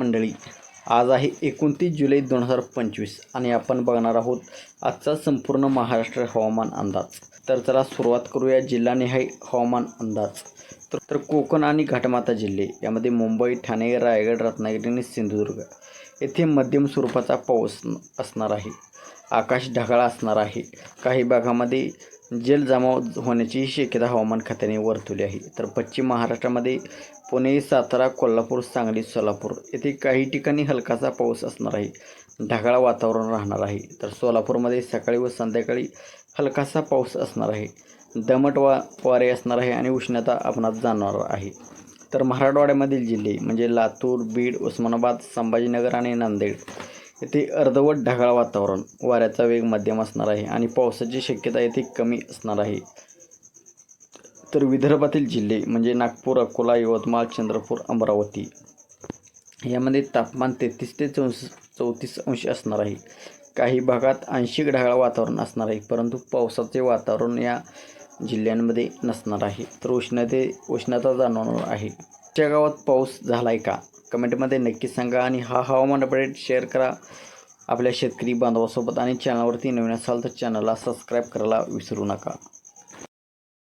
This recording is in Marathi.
मंडळी आज आहे एकोणतीस जुलै दोन हजार पंचवीस आणि आपण बघणार आहोत आजचा संपूर्ण महाराष्ट्र हवामान अंदाज. तर चला सुरुवात करूया जिल्हानिहाय हवामान अंदाज. तर तर कोकण आणि घाटमाता जिल्हे यामध्ये मुंबई ठाणे रायगड रत्नागिरी आणि सिंधुदुर्ग येथे मध्यम स्वरूपाचा पाऊस असणार आहे. आकाश ढगाळ असणार आहे. काही भागामध्ये जलजमाव होण्याची शक्यता हवामान खात्याने वर्तवली आहे. तर पश्चिम महाराष्ट्रामध्ये पुणे सातारा कोल्हापूर सांगली सोलापूर येथे काही ठिकाणी हलकासा पाऊस असणार आहे. ढगाळ वातावरण राहणार आहे. तर सोलापूरमध्ये सकाळी व संध्याकाळी हलकासा पाऊस असणार आहे. दमट वा वारे असणार आहे आणि उष्णता आपणास जाणवणार आहे. तर मराठवाड्यामधील जिल्हे म्हणजे लातूर बीड उस्मानाबाद संभाजीनगर आणि नांदेड येथे अर्धवट ढगाळ वातावरण वाऱ्याचा वेग मध्यम असणार आहे आणि पावसाची शक्यता येथे कमी असणार आहे. तर विदर्भातील जिल्हे म्हणजे नागपूर अकोला यवतमाळ चंद्रपूर अमरावती यामध्ये तापमान तेहतीस ते चौस चौतीस अंश असणार आहे. काही भागात आंशिक ढगाळ वातावरण असणार आहे परंतु पावसाचे वातावरण या जिल्ह्यांमध्ये नसणार आहे. तर उष्णते उष्णता जाणवणार आहे. त्या गावात पाऊस झाला आहे का कमेंटमध्ये नक्की सांगा आणि हा हवामान अपडेट शेअर करा. आपल्या शेतकरी बांधवासोबत आणि चॅनलवरती नवीन असाल तर चॅनलला सबस्क्राईब करायला विसरू नका.